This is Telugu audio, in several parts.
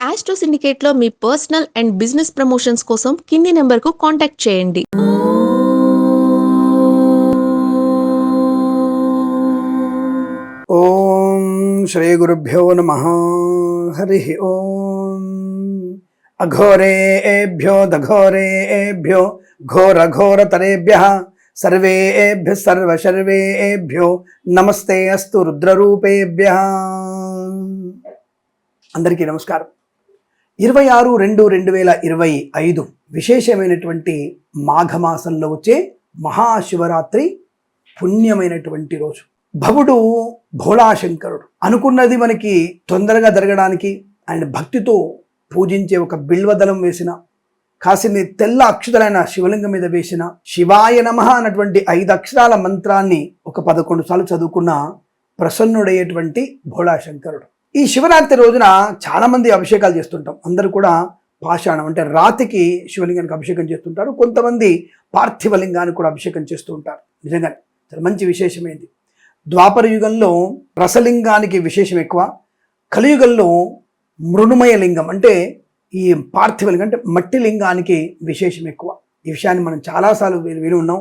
ఆస్ట్రో సిండికేట్లో మీ పర్సనల్ అండ్ బిజినెస్ ప్రమోషన్స్ కోసం కింది నెంబర్కు కాంటాక్ట్ చేయండి. ఓం శ్రీ గురుభ్యో నమ. హరి ఓం. అఘోరే ఏభ్యో దఘోరే ఏభ్యో ఘోర ఘోర తరేభ్య సర్వే ఏభ్య సర్వ సర్వే ఏభ్యో. నమస్తే అస్తు రుద్రరూపేభ్య. అందరికీ నమస్కారం. ఇరవై ఆరు రెండు రెండు వేల ఇరవై ఐదు విశేషమైనటువంటి మాఘమాసంలో వచ్చే మహాశివరాత్రి పుణ్యమైనటువంటి రోజు. భవుడు భోళాశంకరుడు. అనుకున్నది మనకి తొందరగా జరగడానికి ఆయన భక్తితో పూజించే ఒక బిల్వదలం వేసిన కాసిని తెల్ల అక్షరాలైన శివలింగం మీద వేసిన శివాయ నమ అన్నటువంటి ఐదు అక్షరాల మంత్రాన్ని ఒక పదకొండు సార్లు చదువుకున్న ప్రసన్నుడయ్యేటువంటి భోళాశంకరుడు. ఈ శివరాత్రి రోజున చాలామంది అభిషేకాలు చేస్తుంటాం. అందరూ కూడా పాషాణం అంటే రాతికి శివలింగానికి అభిషేకం చేస్తుంటారు. కొంతమంది పార్థివలింగానికి కూడా అభిషేకం చేస్తూ ఉంటారు. నిజంగానే చాలా మంచి విశేషమైంది. ద్వాపర యుగంలో రసలింగానికి విశేషం ఎక్కువ. కలియుగంలో మృణుమయ లింగం అంటే ఈ పార్థివలింగం అంటే మట్టి లింగానికి విశేషం ఎక్కువ. ఈ విషయాన్ని మనం చాలాసార్లు విని ఉన్నాం.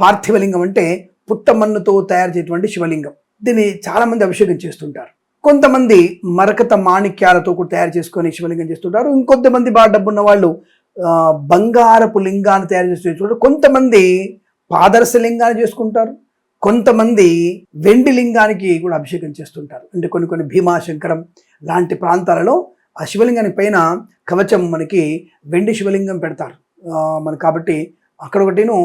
పార్థివలింగం అంటే పుట్టమన్నుతో తయారు చేసేటువంటి శివలింగం. దీన్ని చాలామంది అభిషేకం చేస్తుంటారు. కొంతమంది మరకత మాణిక్యాలతో కూడా తయారు చేసుకొని శివలింగం చేస్తుంటారు. ఇంకొంతమంది బాగా డబ్బున్న వాళ్ళు బంగారపు లింగాన్ని తయారు చేసుకుంటారు కొంతమంది పాదరస లింగాన్ని చేసుకుంటారు. కొంతమంది వెండి లింగానికి కూడా అభిషేకం చేస్తుంటారు. అంటే కొన్ని కొన్ని భీమాశంకరం లాంటి ప్రాంతాలలో ఆ శివలింగానికి పైన కవచం మనకి వెండి శివలింగం పెడతారు. మన కాబట్టి అక్కడ ఒకటిను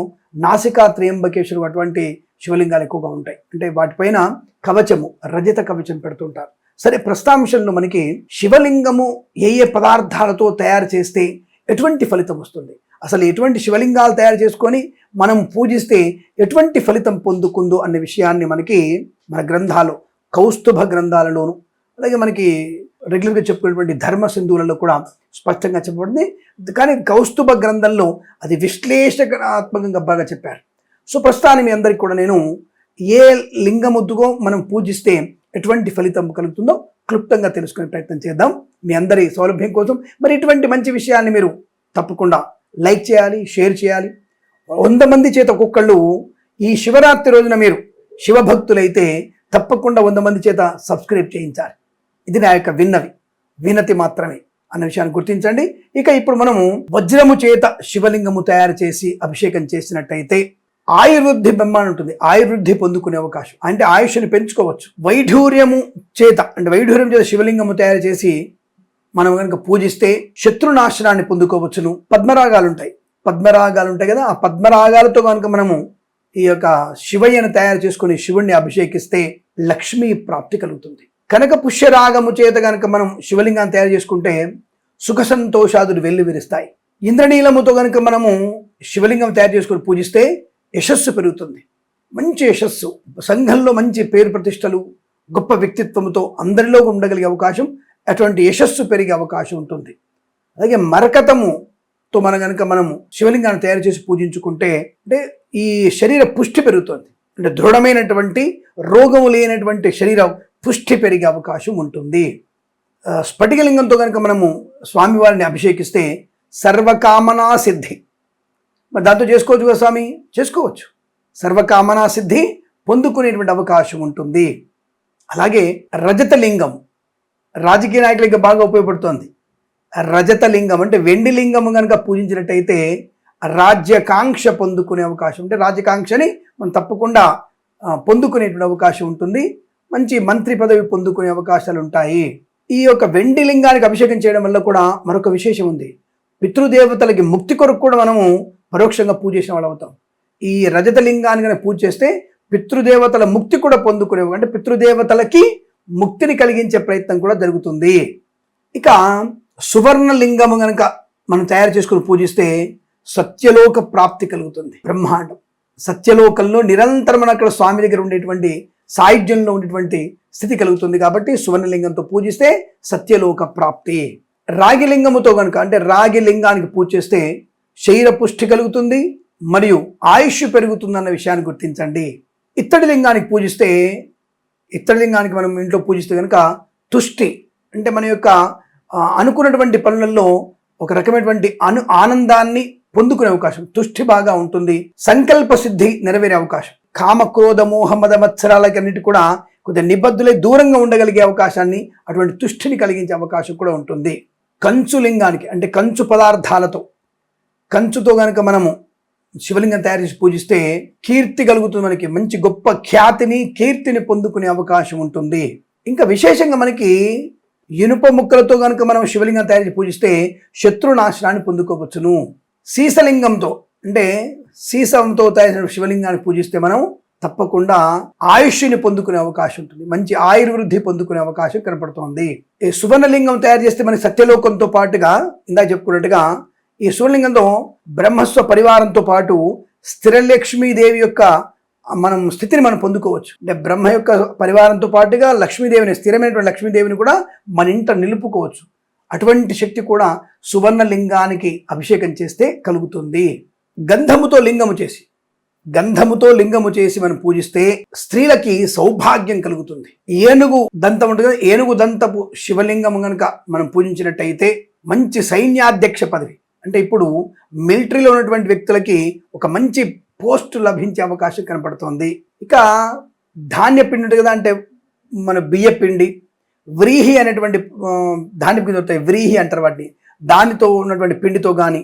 నాసికా త్రియంబకేశ్వరు అటువంటి శివలింగాలు ఎక్కువగా ఉంటాయి. అంటే వాటిపైన కవచము రజత కవచం పెడుతుంటారు. సరే ప్రస్తాంశంలో మనకి శివలింగము ఏ ఏ పదార్థాలతో తయారు చేస్తే ఎటువంటి ఫలితం వస్తుంది? అసలు ఎటువంటి శివలింగాలు తయారు చేసుకొని మనం పూజిస్తే ఎటువంటి ఫలితం పొందుకుందో అనే విషయాన్ని మనకి మన గ్రంథాలు కౌస్తుభ గ్రంథాలలోను అలాగే మనకి రెగ్యులర్గా చెప్పుకునేటువంటి ధర్మ సింధువులలో కూడా స్పష్టంగా చెప్పబడింది. కానీ కౌస్తుభ గ్రంథంలో అది విశ్లేషణాత్మకంగా బాగా చెప్పారు. సో ప్రస్తుతాన్ని మీ అందరికి కూడా నేను ఏ లింగముద్దుగో మనం పూజిస్తే ఎటువంటి ఫలితం కలుగుతుందో క్లుప్తంగా తెలుసుకునే ప్రయత్నం చేద్దాం. మీ అందరి సౌలభ్యం కోసం మరి ఇటువంటి మంచి విషయాన్ని మీరు తప్పకుండా లైక్ చేయాలి షేర్ చేయాలి. వంద మంది చేత ఒక్కొక్కళ్ళు ఈ శివరాత్రి రోజున మీరు శివభక్తులైతే తప్పకుండా వంద మంది చేత సబ్స్క్రైబ్ చేయించాలి. ఇది నా యొక్క విన్నవి. వినతి మాత్రమే అన్న విషయాన్ని గుర్తించండి. ఇక ఇప్పుడు మనము వజ్రము చేత శివలింగము తయారు చేసి అభిషేకం చేసినట్టయితే ఆయుర్వృద్ధి బ్రహ్మాండం ఉంటుంది. ఆయుర్వృద్ధి పొందుకునే అవకాశం. అంటే ఆయుష్ని పెంచుకోవచ్చు. వైఢూర్యము చేత అంటే వైఢూర్యం చేత శివలింగము తయారు చేసి మనం కనుక పూజిస్తే శత్రునాశనాన్ని పొందుకోవచ్చును. పద్మరాగాలు ఉంటాయి పద్మరాగాలు ఉంటాయి కదా ఆ పద్మరాగాలతో కనుక మనము ఈ యొక్క శివయ్యను తయారు చేసుకుని శివుణ్ణి అభిషేకిస్తే లక్ష్మీ ప్రాప్తి కలుగుతుంది. కనుక పుష్యరాగము చేత కనుక మనం శివలింగాన్ని తయారు చేసుకుంటే సుఖ సంతోషాదులు వెల్లు విరుస్తాయి ఇంద్రనీలముతో కనుక మనము శివలింగం తయారు చేసుకుని పూజిస్తే యశస్సు పెరుగుతుంది. మంచి యశస్సు సంఘంలో మంచి పేరు ప్రతిష్టలు గొప్ప వ్యక్తిత్వంతో అందరిలో ఉండగలిగే అవకాశం అటువంటి యశస్సు పెరిగే అవకాశం ఉంటుంది. అలాగే మరకతముతో మనం కనుక మనము శివలింగాన్ని తయారు చేసి పూజించుకుంటే అంటే ఈ శరీర పుష్టి పెరుగుతుంది. అంటే దృఢమైనటువంటి రోగము లేనటువంటి శరీర పుష్టి పెరిగే అవకాశం ఉంటుంది. స్ఫటికలింగంతో కనుక మనము స్వామివారిని అభిషేకిస్తే సర్వకామనా సిద్ధి. మరి దాంతో చేసుకోవచ్చు కదా స్వామి? చేసుకోవచ్చు. సర్వకామనా సిద్ధి పొందుకునేటువంటి అవకాశం ఉంటుంది. అలాగే రజతలింగం. రాజకీయ నాయకులకి బాగా ఉపయోగపడుతుంది. రజతలింగం అంటే వెండి లింగం కనుక పూజించినట్టయితే రాజ్యకాంక్ష పొందుకునే అవకాశం అంటే రాజ్యకాంక్షని మనం తప్పకుండా పొందుకునేటువంటి అవకాశం ఉంటుంది. మంచి మంత్రి పదవి పొందుకునే అవకాశాలు ఉంటాయి. ఈ యొక్క వెండి లింగానికి అభిషేకం చేయడం వల్ల కూడా మరొక విశేషం ఉంది. పితృదేవతలకి ముక్తి కొరకు కూడా మనము పరోక్షంగా పూజ చేసిన వాళ్ళు అవుతాం. ఈ రజత లింగాన్ని కనుక పూజ చేస్తే పితృదేవతల ముక్తి కూడా పొందుకునేవి. అంటే పితృదేవతలకి ముక్తిని కలిగించే ప్రయత్నం కూడా జరుగుతుంది. ఇక సువర్ణ లింగము కనుక మనం తయారు చేసుకుని పూజిస్తే సత్యలోక ప్రాప్తి కలుగుతుంది. బ్రహ్మాండం. సత్యలోకంలో నిరంతరం మన అక్కడ స్వామి దగ్గర ఉండేటువంటి సాయుధ్యంలో ఉండేటువంటి స్థితి కలుగుతుంది కాబట్టి సువర్ణలింగంతో పూజిస్తే సత్యలోక ప్రాప్తి. రాగిలింగముతో కనుక అంటే రాగి లింగానికి పూజ చేస్తే శరీర పుష్టి కలుగుతుంది మరియు ఆయుష్ పెరుగుతుందన్న విషయాన్ని గుర్తించండి. ఇత్తడి లింగానికి పూజిస్తే ఇత్తడి లింగానికి మనం ఇంట్లో పూజిస్తే కనుక తుష్టి అంటే మన యొక్క అనుకున్నటువంటి పనులలో ఒక రకమైనటువంటి అను ఆనందాన్ని పొందుకునే అవకాశం తుష్టి బాగా ఉంటుంది సంకల్ప సిద్ధి నెరవేరే అవకాశం. కామ క్రోధ మోహ మద మత్సరాలకన్నిటి కూడా కొద్దిగా నిబద్ధులై దూరంగా ఉండగలిగే అవకాశాన్ని అటువంటి తుష్టిని కలిగించే అవకాశం కూడా ఉంటుంది. కంచు లింగానికి అంటే కంచు పదార్థాలతో కంచుతో కనుక మనము శివలింగం తయారు చేసి పూజిస్తే కీర్తి కలుగుతుంది మనకి మంచి గొప్ప ఖ్యాతిని కీర్తిని పొందుకునే అవకాశం ఉంటుంది. ఇంకా విశేషంగా మనకి ఇనుప ముక్కలతో కనుక మనం శివలింగం తయారు చేసి పూజిస్తే శత్రునాశనాన్ని పొందుకోవచ్చును. సీసలింగంతో అంటే సీసంతో తయారు చేసిన శివలింగాన్ని పూజిస్తే మనం తప్పకుండా ఆయుష్ని పొందుకునే అవకాశం ఉంటుంది. మంచి ఆయుర్వృద్ధి పొందుకునే అవకాశం కనపడుతోంది. ఈ సువర్ణలింగం తయారు చేస్తే మనకి సత్యలోకంతో పాటుగా ఇందాక చెప్పుకున్నట్టుగా ఈ శివలింగంతో బ్రహ్మస్వ పరివారంతో పాటు స్థిరలక్ష్మీదేవి యొక్క మనం స్థితిని మనం పొందుకోవచ్చు. అంటే బ్రహ్మ యొక్క పరివారంతో పాటుగా లక్ష్మీదేవిని స్థిరమైనటువంటి లక్ష్మీదేవిని కూడా మన ఇంట నిలుపుకోవచ్చు. అటువంటి శక్తి కూడా సువర్ణ లింగానికి అభిషేకం చేస్తే కలుగుతుంది. గంధముతో లింగము చేసి గంధముతో లింగము చేసి మనం పూజిస్తే స్త్రీలకి సౌభాగ్యం కలుగుతుంది. ఏనుగు దంతం ఉంటుంది ఏనుగు దంతపు శివలింగం కనుక మనం పూజించినట్టయితే మంచి సైన్యాధ్యక్ష పదవి. అంటే ఇప్పుడు మిలిటరీలో ఉన్నటువంటి వ్యక్తులకి ఒక మంచి పోస్ట్ లభించే అవకాశం కనపడుతోంది. ఇక ధాన్య పిండి ఉంటుంది కదా అంటే మన బియ్య పిండి వ్రీహి అనేటువంటి ధాన్య పిండి దొరుకుతాయి. వ్రీహి అంటారు వాటిని. దానితో ఉన్నటువంటి పిండితో కానీ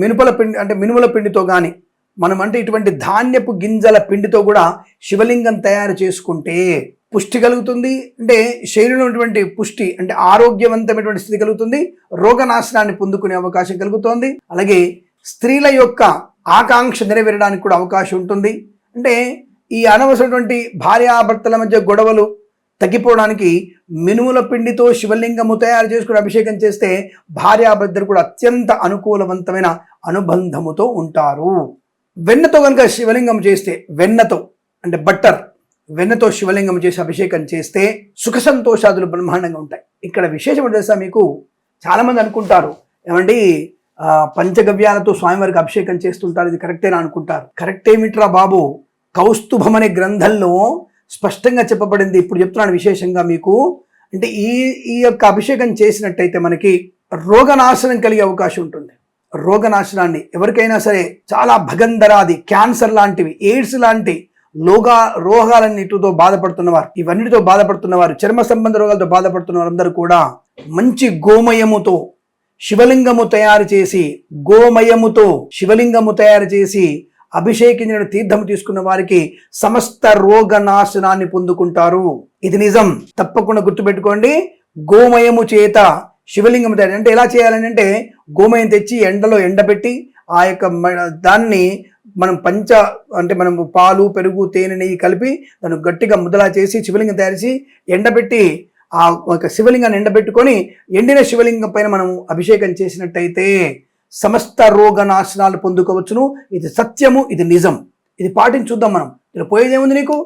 మినుపల పిండి అంటే మినుముల పిండితో కానీ మనం అంటే ఇటువంటి ధాన్యపు గింజల పిండితో కూడా శివలింగం తయారు చేసుకుంటే పుష్టి కలుగుతుంది. అంటే శరీరంలో ఉన్నటువంటి పుష్టి అంటే ఆరోగ్యవంతమైనటువంటి స్థితి కలుగుతుంది. రోగనాశనాన్ని పొందుకునే అవకాశం కలుగుతోంది. అలాగే స్త్రీల యొక్క ఆకాంక్ష నెరవేరడానికి కూడా అవకాశం ఉంటుంది. అంటే ఈ అనవసరమైనటువంటి భార్యాభర్తల మధ్య గొడవలు తగ్గిపోవడానికి మినుముల పిండితో శివలింగము తయారు చేసుకుని అభిషేకం చేస్తే భార్యాభర్తలు కూడా అత్యంత అనుకూలవంతమైన అనుబంధముతో ఉంటారు. వెన్నతో కనుక శివలింగం చేస్తే వెన్నతో అంటే బట్టర్ వెన్నతో శివలింగం చేసి అభిషేకం చేస్తే సుఖ సంతోషాదులు బ్రహ్మాండంగా ఉంటాయి. ఇక్కడ విశేషం తెలుసా మీకు? చాలామంది అనుకుంటారు ఏమండి పంచగవ్యాలతో స్వామివారికి అభిషేకం చేస్తుంటారు ఇది కరెక్టేనా అనుకుంటారు. కరెక్ట్ ఏమిట్రా బాబు? కౌస్తుభం అనే గ్రంథంలో స్పష్టంగా చెప్పబడింది. ఇప్పుడు చెప్తున్నాను విశేషంగా మీకు. అంటే ఈ ఈ యొక్క అభిషేకం చేసినట్టయితే మనకి రోగనాశనం కలిగే అవకాశం ఉంటుంది. రోగనాశనాన్ని ఎవరికైనా సరే చాలా భగంధరాది క్యాన్సర్ లాంటివి ఎయిడ్స్ లాంటి లోగా రోగాలన్నిటితో బాధపడుతున్నవారు ఇవన్నిటితో బాధపడుతున్నవారు చర్మ సంబంధ రోగాలతో బాధపడుతున్న వారందరూ కూడా మంచి గోమయముతో శివలింగము తయారు చేసి గోమయముతో శివలింగము తయారు చేసి అభిషేకించిన తీర్థము తీసుకున్న వారికి సమస్త రోగ నాశనాన్ని పొందుకుంటారు. ఇది నిజం. తప్పకుండా గుర్తుపెట్టుకోండి. గోమయము చేత శివలింగం తయారు అంటే ఎలా చేయాలని అంటే గోమయం తెచ్చి ఎండలో ఎండబెట్టి ఆ యొక్క దాన్ని మనం పంచ అంటే మనం పాలు పెరుగు తేనె నెయ్యి కలిపి దాన్ని గట్టిగా ముద్దలా చేసి శివలింగం తయారు ఎండబెట్టి ఆ ఒక శివలింగాన్ని ఎండబెట్టుకొని ఎండిన శివలింగం పైన మనం అభిషేకం చేసినట్టయితే సమస్త రోగ నాశనాలు పొందుకోవచ్చును. ఇది సత్యము ఇది నిజం. ఇది పాటించుద్దాం మనం. పోయేదేముంది నీకు?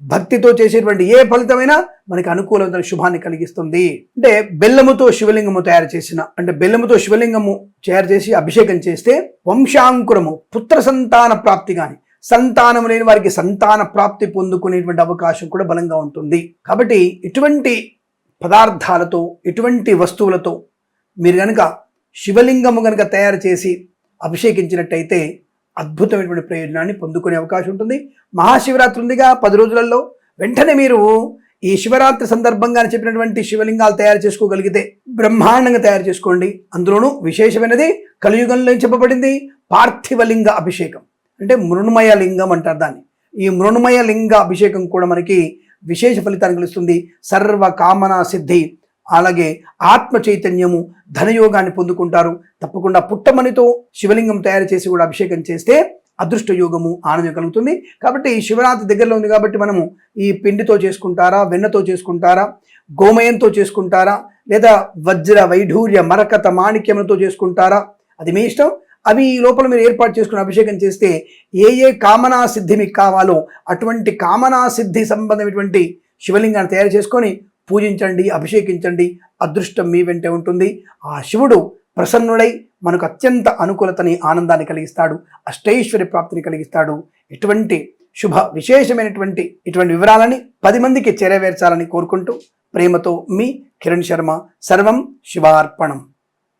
భక్తితో చేసేటువంటి ఏ ఫలితమైనా మనకి అనుకూలమైన శుభాన్ని కలిగిస్తుంది. అంటే బెల్లముతో శివలింగము తయారు చేసిన అంటే బెల్లముతో శివలింగము తయారు చేసి అభిషేకం చేస్తే వంశాంకురము పుత్ర సంతాన ప్రాప్తి కానీ సంతానం లేని వారికి సంతాన ప్రాప్తి పొందుకునేటువంటి అవకాశం కూడా బలంగా ఉంటుంది. కాబట్టి ఇటువంటి పదార్థాలతో ఇటువంటి వస్తువులతో మీరు కనుక శివలింగము కనుక తయారు చేసి అభిషేకించినట్టయితే అద్భుతమైనటువంటి ప్రయోజనాన్ని పొందుకునే అవకాశం ఉంటుంది. మహాశివరాత్రి ఉందిగా పది రోజులలో. వెంటనే మీరు ఈ శివరాత్రి సందర్భంగా చెప్పినటువంటి శివలింగాలు తయారు చేసుకోగలిగితే బ్రహ్మాండంగా తయారు చేసుకోండి. అందులోనూ విశేషమైనది కలియుగంలో చెప్పబడింది? పార్థివలింగ అభిషేకం. అంటే మృణుమయ లింగం అంటారు దాన్ని. ఈ మృణుమయ లింగ అభిషేకం కూడా మనకి విశేష ఫలితాన్ని కలుస్తుంది. సర్వ కామనా సిద్ధి. అలాగే ఆత్మ చైతన్యము ధనయోగాన్ని పొందుకుంటారు. తప్పకుండా పుట్టమనితో శివలింగం తయారు చేసి కూడా అభిషేకం చేస్తే అదృష్ట యోగము ఆనందం కలుగుతుంది. కాబట్టి ఈ శివరాత్రి దగ్గరలో ఉంది కాబట్టి మనము ఈ పిండితో చేసుకుంటారా వెన్నతో చేసుకుంటారా గోమయంతో చేసుకుంటారా లేదా వజ్ర వైఢూర్య మరకత మాణిక్యములతో చేసుకుంటారా అది మీ ఇష్టం. అవి ఈ లోపల మీరు ఏర్పాటు చేసుకుని అభిషేకం చేస్తే ఏ ఏ కామనా సిద్ధి మీకు కావాలో అటువంటి కామనా సిద్ధి సంబంధమైనటువంటి శివలింగాన్ని తయారు చేసుకొని పూజించండి అభిషేకించండి అదృష్టం మీ వెంటే ఉంటుంది. ఆ శివుడు ప్రసన్నుడై మనకు అత్యంత అనుకూలతని ఆనందాన్ని కలిగిస్తాడు అష్టైశ్వర్య ప్రాప్తిని కలిగిస్తాడు. ఇటువంటి శుభ విశేషమైనటువంటి ఇటువంటి వివరాలని పది మందికి చేరవేర్చాలని కోరుకుంటూ ప్రేమతో మీ కిరణ్ శర్మ. సర్వం శివార్పణం.